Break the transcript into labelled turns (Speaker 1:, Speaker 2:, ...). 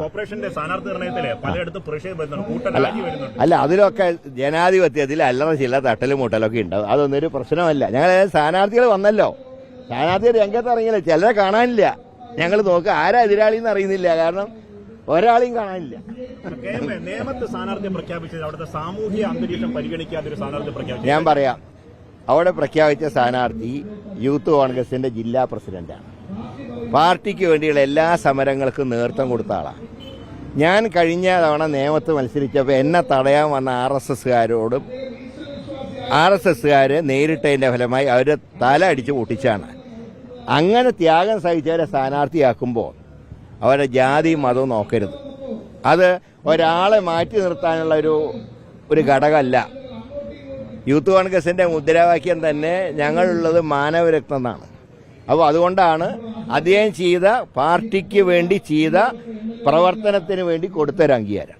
Speaker 1: കോർപ്പറേഷന്റെ സ്ഥാനാർത്ഥി നിർണയത്തിൽ പലയിടത്തും പ്രതിഷേധം വരുന്നുണ്ട്. കൂട്ടരാജി വരുന്നുണ്ട്.
Speaker 2: അല്ല അതിലൊക്കെ ജനാധിപത്യത്തിൽ അല്ലറ ചില്ല തട്ടലും മുട്ടലൊക്കെ ഉണ്ടാവും. അതൊന്നൊരു പ്രശ്നമല്ല. ഞങ്ങൾ സ്ഥാനാർത്ഥികൾ വന്നല്ലോ. സ്ഥാനാർത്ഥികൾ രംഗത്ത് ഇറങ്ങിയില്ല. ചിലരെ കാണാനില്ല. ഞങ്ങൾ നോക്കുക ആരാ എതിരാളിന്ന് അറിയുന്നില്ല. കാരണം ഒരാളെയും കാണാനില്ല.
Speaker 1: കെ എം എ നേമത്ത് സ്ഥാനാർത്ഥി പ്രഖ്യാപിച്ചത് അവിടുത്തെ സാമൂഹിക അന്തരീക്ഷം പരിഗണിക്കാതെ ഒരു സ്ഥാനാർത്ഥി പ്രഖ്യാപിച്ചു
Speaker 2: ഞാൻ പറയാം. അവിടെ പ്രഖ്യാപിച്ച സ്ഥാനാർത്ഥി യൂത്ത് കോൺഗ്രസിന്റെ ജില്ലാ പ്രസിഡന്റാണ്. പാർട്ടിക്ക് വേണ്ടിയുള്ള എല്ലാ സമരങ്ങൾക്കും നേതൃത്വം കൊടുത്ത ആളാണ് ഞാൻ കഴിഞ്ഞ തവണ നിയമത്ത് മത്സരിച്ചപ്പോൾ എന്നെ തടയാൻ വന്ന ആർ എസ് എസ്സുകാരോടും ആർ എസ് എസ്സുകാർ നേരിട്ടതിന്റെ ഫലമായി അവരെ തല അടിച്ച് പൊട്ടിച്ചാണ്. അങ്ങനെ ത്യാഗം സഹിച്ചവരെ സ്ഥാനാർത്ഥിയാക്കുമ്പോൾ അവരുടെ ജാതിയും മതവും നോക്കരുത്. അത് ഒരാളെ മാറ്റി നിർത്താനുള്ള ഒരു ഒരു ഘടകമല്ല യൂത്ത് കോൺഗ്രസിന്റെ മുദ്രാവാക്യം തന്നെ ഞങ്ങളുള്ളത് മാനവരക്തം എന്നാണ്. അപ്പോൾ അതുകൊണ്ടാണ് അദ്ദേഹം ചെയ്ത പാർട്ടിക്ക് വേണ്ടി ചെയ്ത പ്രവർത്തനത്തിന് വേണ്ടി കൊടുത്തൊരു അംഗീകാരം.